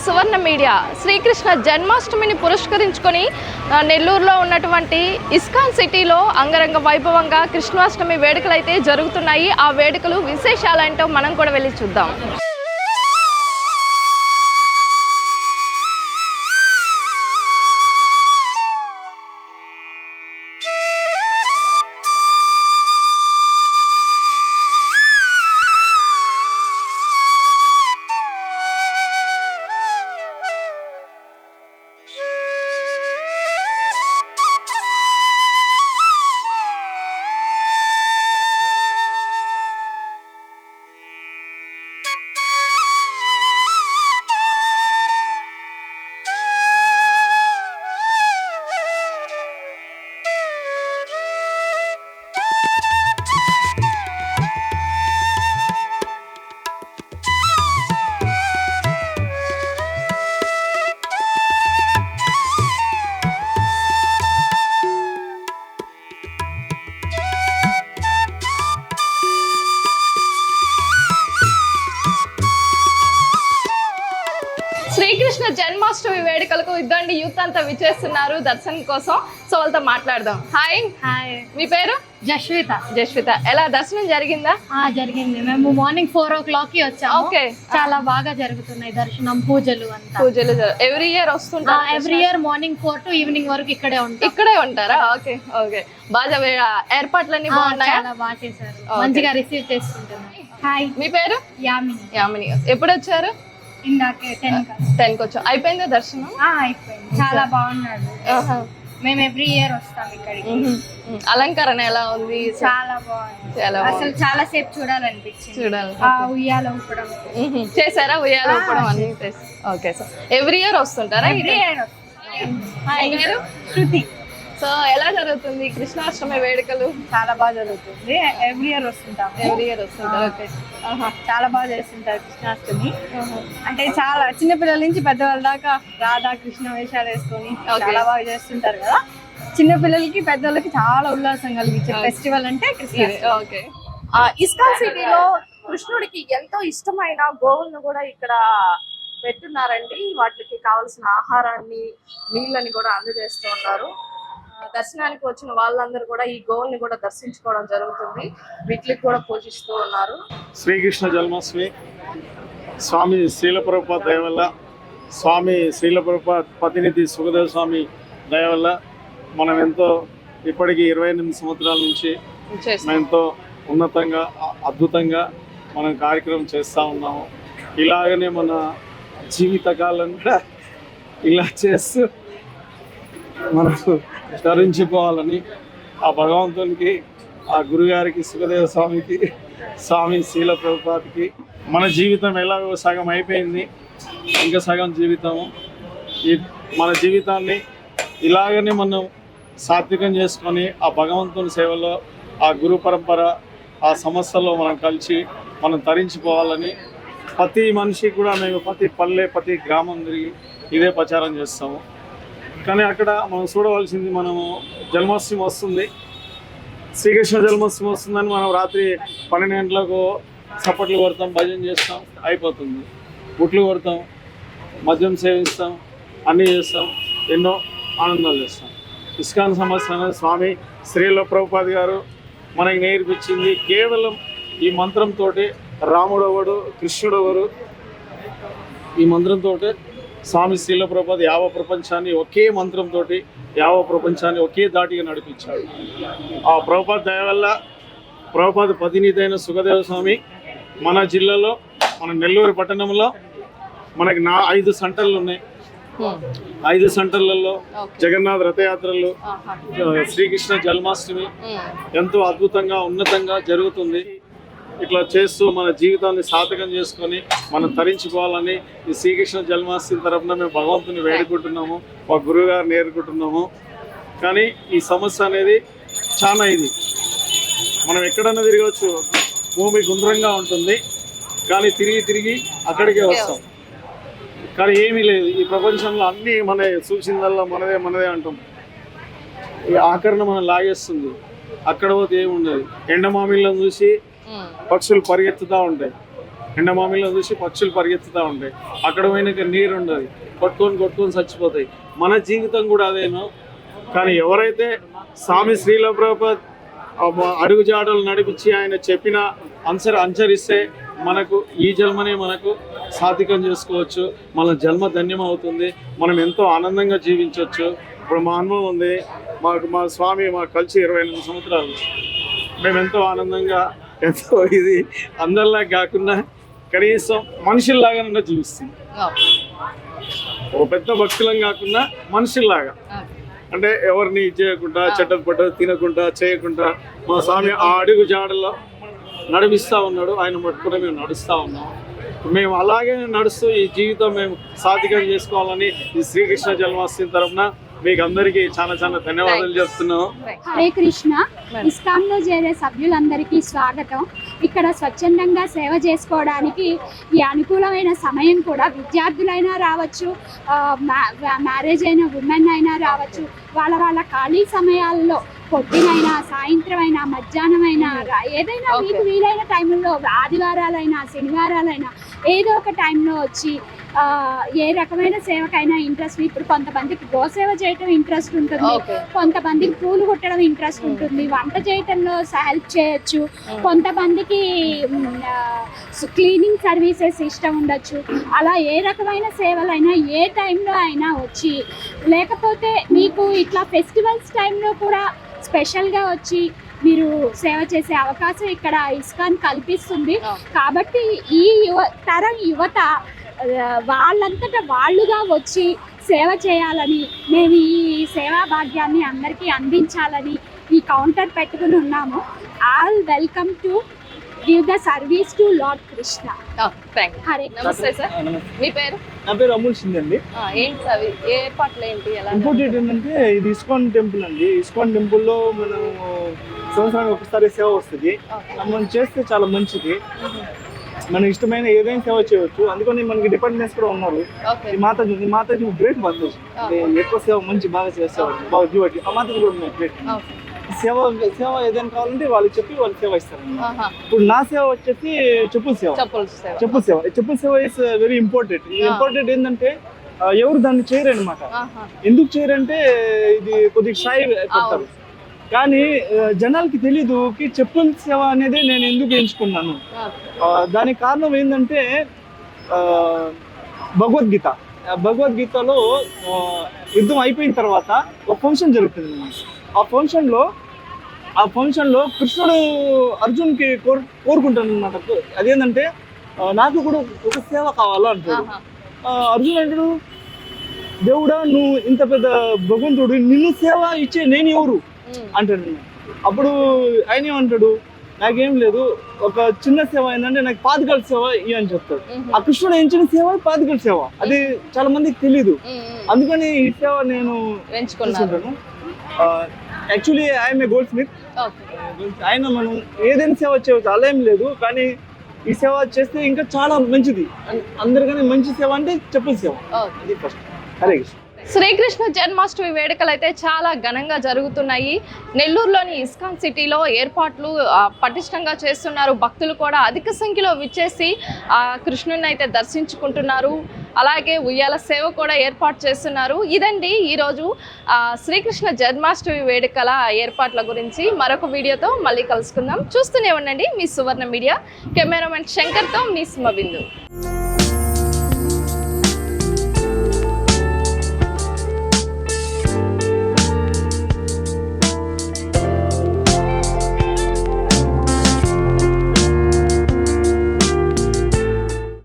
సువర్ణ media Srikrishna జన్మాష్టమిని పురస్కరించుకొని నెల్లూరులో ఉన్నటువంటి ఇస్కాన్ సిటీలో అంగరంగ వైభవంగా కృష్ణాష్టమి వేడుకలు అయితే జరుగుతున్నాయి. ఆ వేడుకలు విశేషాలేంటో మనం కూడా వెళ్ళి చూద్దాం. ఇద్దండి యూత్ అంతా విచ్చేస్తున్నారు దర్శనం కోసం. సో వాళ్ళతో మాట్లాడదాం. హాయ్ హాయ్ మీ పేరు? జస్విత జస్విత ఎలా దర్శనం జరిగిందా? ఆ జరిగింది. మేము మార్నింగ్ ఫోర్ ఓ క్లాక్కి వచ్చాము. Okay. చాలా బాగా జరుగుతున్నాయి దర్శనం పూజలు అంతా. పూజలు ఎవ్రీ ఇయర్ వస్తుంటారు every year morning four to evening వరకు ఇక్కడే ఉంటాం. ఇక్కడే ఉంటారా? Okay okay. బాగా ఏర్పాట్లన్నీ బాగున్నాయా? చాలా బాగా చేశారు. మంచిగా రిసీవ్ చేసుకుంటున్నాం. హాయ్ మీ పేరు? యామిని. యామిని. ఎప్పుడు వచ్చారు? ఇందాకే టెన్ టెన్కి వచ్చాం. అయిపోయిందా దర్శనం? అయిపోయింది. చాలా బాగున్నాడు. మేము ఎవ్రీ ఇయర్ వస్తాం ఇక్కడికి. అలంకరణ ఎలా ఉంది? చాలా బాగుంది. చాలా అసలు చాలా సేపు చూడాలనిపించింది. చూడాలి. ఉయ్యాల ఊపడం. చేశారా ఉయ్యాల ఊపడం అన్ని ఓకే సో ఎవ్రీ ఇయర్ వస్తుంటారా ఎవ్రీ ఇయర్ శృతి. సో ఎలా జరుగుతుంది కృష్ణాష్టమి వేడుకలు? చాలా బాగా జరుగుతుంది. ఎవ్రీ ఇయర్ వస్తుంటాం. ఎవ్రీ ఇయర్ వస్తుంటారు. ఓకే. చాలా బాగా చేస్తుంటారు కృష్ణాష్టమి. అంటే చాలా చిన్న పిల్లల నుంచి పెద్దవాళ్ళ దాకా రాధా కృష్ణ వేషాలు వేసుకొని. చాలా బాగా చేస్తుంటారు కదా. చిన్న పిల్లలకి పెద్దవాళ్ళకి చాలా ఉల్లాసం కలిగించే. ఫెస్టివల్ అంటే ఓకే ఇస్కాన్ సిటీలో కృష్ణుడికి ఎంతో ఇష్టమైన గోవులను కూడా ఇక్కడ పెట్టున్నారండి. వాటికి కావాల్సిన ఆహారాన్ని నీళ్ళని కూడా అందజేస్తూ ఉన్నారు. దర్శనానికి వచ్చిన వాళ్ళందరూ కూడా ఈ గోవుల్ని కూడా దర్శించుకోవడం జరుగుతుంది. వీటికి కూడా పూజిస్తూ ఉన్నారు. శ్రీకృష్ణ జన్మాష్టమి స్వామి శ్రీలప్రభుపాద్ దయ వల్ల స్వామి శ్రీలప్రభుపాద్ ప్రతినిధి సుఖదేవ స్వామి దయ వల్ల మనం ఎంతో ఇప్పటికి ఇరవై ఎనిమిది సంవత్సరాల నుంచి ఎంతో ఉన్నతంగా అద్భుతంగా మనం కార్యక్రమం చేస్తూ ఉన్నాము. ఇలాగనే మన జీవితకాలం కూడా ఇలా చేస్తూ మనకు తరించిపోవాలని ఆ భగవంతునికి ఆ గురుగారికి సుఖదేవ స్వామికి స్వామి శీల ప్రభుపాతికి మన జీవితం ఎలాగో సగం అయిపోయింది ఇంకా సగం జీవితము ఈ మన జీవితాన్ని ఇలాగనే మనం సాత్వికం చేసుకొని ఆ భగవంతుని సేవలో ఆ గురు పరంపర ఆ సమస్యలో మనం కలిసి మనం తరించిపోవాలని ప్రతి మనిషి కూడా మేము ప్రతి పల్లె ప్రతి గ్రామం తిరిగి ఇదే ప్రచారం చేస్తాము. కానీ అక్కడ మనం చూడవలసింది మనము జన్మాష్టమి వస్తుంది. శ్రీకృష్ణ జన్మాష్టమి వస్తుందని మనం రాత్రి పన్నెండు గంటలకు చప్పట్లు కొడతాం భజన చేస్తాం అయిపోతుంది. బుట్లు కొడతాం మద్యం సేవిస్తాం అన్నీ చేస్తాం ఎన్నో ఆనందాలు చేస్తాం. ఇస్కాన్ సంవత్సరం స్వామి శ్రీల ప్రభుపాద్ గారు మనకి నేర్పించింది. కేవలం ఈ మంత్రంతో రాముడు ఎవడు కృష్ణుడు ఎవరు ఈ మంత్రంతో స్వామి శ్రీల ప్రభుపాద్ యావ ప్రపంచాన్ని ఒకే మంత్రంతో యావ ప్రపంచాన్ని ఒకే దాటిగా నడిపించాడు. ఆ ప్రభుపాద్ దయ వల్ల ప్రభుపాద్ ప్రతినిధి అయిన సుఖదేవ స్వామి మన జిల్లాలో మన నెల్లూరు పట్టణంలో మనకి నా ఐదు సెంటర్లు ఉన్నాయి. ఐదు సెంటర్లలో జగన్నాథ్ రథయాత్రలు శ్రీకృష్ణ జన్మాష్టమి మ్మ్. ఎంతో అద్భుతంగా ఉన్నతంగా జరుగుతుంది. ఇట్లా చేస్తూ మన జీవితాన్ని సాధకం చేసుకొని మనం తరించుకోవాలని ఈ శ్రీకృష్ణ జన్మాష్టమి తరపున మేము భగవంతుని వేడుకుంటున్నాము మా గురువు గారిని ఏరుకుంటున్నాము. కానీ ఈ సమస్య అనేది చాలా ఇది. మనం ఎక్కడన్నా తిరగవచ్చు భూమి గుండ్రంగా ఉంటుంది కానీ తిరిగి తిరిగి అక్కడికే వస్తాం. కానీ ఏమీ లేదు. ఈ ప్రపంచంలో అన్నీ మన చూసిందల్లా మనదే మనదే అంటాం. ఈ ఆకరణ మనం లాగేస్తుంది. అక్కడ పోతే ఏముండదు. ఎండమామిళ్ళను చూసి పక్షులు పరిగెత్తుతూ ఉంటాయి ఎండమామిలో చూసి పక్షులు పరిగెత్తుతూ ఉంటాయి అక్కడ పోయినాక నీరు ఉండదు. కొట్టుకొని కొట్టుకొని చచ్చిపోతాయి. మన జీవితం కూడా అదేనో? కానీ ఎవరైతే స్వామి శ్రీల ప్రభుపాద్ అడుగుజాడలు నడిపించి ఆయన చెప్పిన అంచర్ అంచరిస్తే మనకు ఈ జన్మనే మనకు సాధికం చేసుకోవచ్చు. మన జన్మ ధన్యం అవుతుంది. మనం ఎంతో ఆనందంగా జీవించవచ్చు. ఇప్పుడు మా అనుభవం ఉంది. మాకు మా స్వామి మాకు కలిసి ఇరవై ఎనిమిది సంవత్సరాలు. మేము ఎంతో ఆనందంగా ఎంతో ఇది అందరిలా కాకుండా కనీసం మనుషుల్లాగా జీవిస్తాం ఒక పెద్ద భక్తులం కాకుండా మనుషుల్లాగా. అంటే ఎవరిని ఇది చేయకుండా చెడ్డ పడ్డ తినకుండా చేయకుండా మా స్వామి ఆ అడుగు జాడలో నడిపిస్తా ఉన్నాడు. ఆయన పట్టుకుని మేము నడుస్తా ఉన్నాం. మేము అలాగే నడుస్తూ ఈ జీవితం మేము సాధికం చేసుకోవాలని ఈ శ్రీకృష్ణ జన్మాష్టమి తరఫున మీకు అందరికీ చాలా చాలా ధన్యవాదాలు చెప్తున్నాం హరే కృష్ణ. ఇస్కాన్లో చేరే సభ్యులందరికీ స్వాగతం. ఇక్కడ స్వచ్ఛందంగా సేవ చేసుకోవడానికి ఈ అనుకూలమైన సమయం కూడా విద్యార్థులైనా రావచ్చు మ్యారేజ్ అయిన ఉమెన్ అయినా రావచ్చు. వాళ్ళ వాళ్ళ ఖాళీ సమయాల్లో పొద్దునైనా సాయంత్రం అయినా మధ్యాహ్నం అయినా రా- ఏదైనా మీకు వీలైన టైంలో ఆదివారాలైనా శనివారాలైనా ఏదో ఒక టైంలో వచ్చి ఏ రకమైన సేవకైనా ఇంట్రెస్ట్ ఇప్పుడు కొంతమందికి గోసేవ చేయటం ఇంట్రెస్ట్ ఉంటుంది. కొంతమందికి పూలు కుట్టడం ఇంట్రెస్ట్ ఉంటుంది. వంట చేయటంలో హెల్ప్ చేయొచ్చు. కొంతమందికి క్లీనింగ్ సర్వీసెస్ ఇష్టం ఉండొచ్చు. అలా ఏ రకమైన సేవలైనా ఏ టైంలో అయినా వచ్చి లేకపోతే మీకు ఇట్లా ఫెస్టివల్స్ టైంలో కూడా స్పెషల్గా వచ్చి మీరు సేవ చేసే అవకాశం ఇక్కడ ఇస్కాన్ కల్పిస్తుంది. కాబట్టి ఈ యువ తరం యువత వాళ్ళంతటా వాళ్ళుగా వచ్చి సేవ చేయాలని మేము ఈ సేవా భాగ్యాన్ని అందరికీ అందించాలని ఈ కౌంటర్ పెట్టుకుని ఉన్నాము. All welcome to give the service to lord Krishna. Hare. నమస్తే సార్. మీ పేరు? నా పేరు అమూల్ సింగ్ అండి. ఆ, ఏంటి అవి ఏ ఏర్పాట్లు ఏంటి? ఎలా ఇంకోటి ఏంటంటే ఇది ఇస్కాన్ టెంపుల్ అండి. ఇస్కాన్ టెంపుల్లో మనం సంవత్సరానికి ఒకసారి సేవ వస్తుంది. మనం చేస్తే చాలా మంచిది. మనకి ఇష్టమైన ఏదైనా సేవ చేయవచ్చు. అందుకని మనకి డిపెండెన్స్ కూడా ఉన్నారు. ఈ మాతాజీ ఈ మాతాజీ గ్రేట్ అంటే ఎక్కువ సేవ మంచి బాగా చేసేవాడు. బాగా జీవటి ఆ మాతాజీ కూడా ఉన్నాయి. గ్రేట్. సేవ సేవ ఏదైనా కావాలంటే వాళ్ళకి చెప్పి వాళ్ళు సేవ ఇస్తారు. ఇప్పుడు నా సేవ వచ్చేసి చెప్పుల సేవ. చెప్పులు సేవ. చెప్పుల సేవ. ఇస్ వెరీ ఇంపార్టెంట్ ఇంపార్టెంట్ ఏంటంటే ఆ, ఎవరు దాన్ని చేయరనమాట ఆహా. ఎందుకు చేయరంటే ఇది కొద్దిగా షాయి పెడతారు. కానీ జనాలకి తెలీదు కి చెప్పుల సేవ అనేది నేను ఎందుకు ఎంచుకున్నాను? దానికి కారణం ఏంటంటే భగవద్గీత. ఆ భగవద్గీతలో యుద్ధం అయిపోయిన తర్వాత ఒక ఫంక్షన్ జరుగుతుంది. అన్నమాట. ఆ ఫంక్షన్లో ఆ ఫంక్షన్లో కృష్ణుడు అర్జున్కి కోరు కోరుకుంటాను అనమాట అదేంటంటే నాకు కూడా ఒక సేవ కావాలా అంటాడు అర్జున్ అంటాడు దేవుడా నువ్వు ఇంత పెద్ద భగవంతుడు నిన్ను సేవ ఇచ్చే నేను ఎవరు. అంటాడు. అప్పుడు ఆయన ఏమంటాడు? నాకేం లేదు ఒక చిన్న సేవ ఏంటంటే నాకు పాతికల సేవ ఇవి అని చెప్తాడు. ఆ కృష్ణుడు ఎంచిన సేవ? పాతికల సేవ. అది చాలా మందికి. ఉమ్. అందుకని ఈ సేవ నేను actually I'm a goldsmith ఆయన మనం ఏదైనా సేవ చేయవచ్చు అలా ఏం లేదు. కానీ ఈ సేవ చేస్తే ఇంకా చాలా మంచిది. అం- అందరికన్నా మంచి సేవ అంటే చెప్పుల సేవ. అది ఫస్ట్ హరే కృష్ణ. శ్రీకృష్ణ జన్మాష్టమి వేడుకలు అయితే చాలా ఘనంగా జరుగుతున్నాయి. నెల్లూరులోని ఇస్కాన్ సిటీలో ఏర్పాట్లు పటిష్టంగా చేస్తున్నారు. భక్తులు కూడా అధిక సంఖ్యలో విచ్చేసి ఆ కృష్ణుని అయితే దర్శించుకుంటున్నారు. అలాగే ఉయ్యాల సేవ కూడా ఏర్పాటు చేస్తున్నారు. ఇదండి ఈరోజు శ్రీకృష్ణ జన్మాష్టమి వేడుకల ఏర్పాట్ల గురించి. మరొక వీడియోతో మళ్ళీ కలుసుకుందాం. చూస్తూనే ఉండండి మీ సువర్ణ మీడియా. కెమెరామెన్ శంకర్తో మీ సుమబిందు.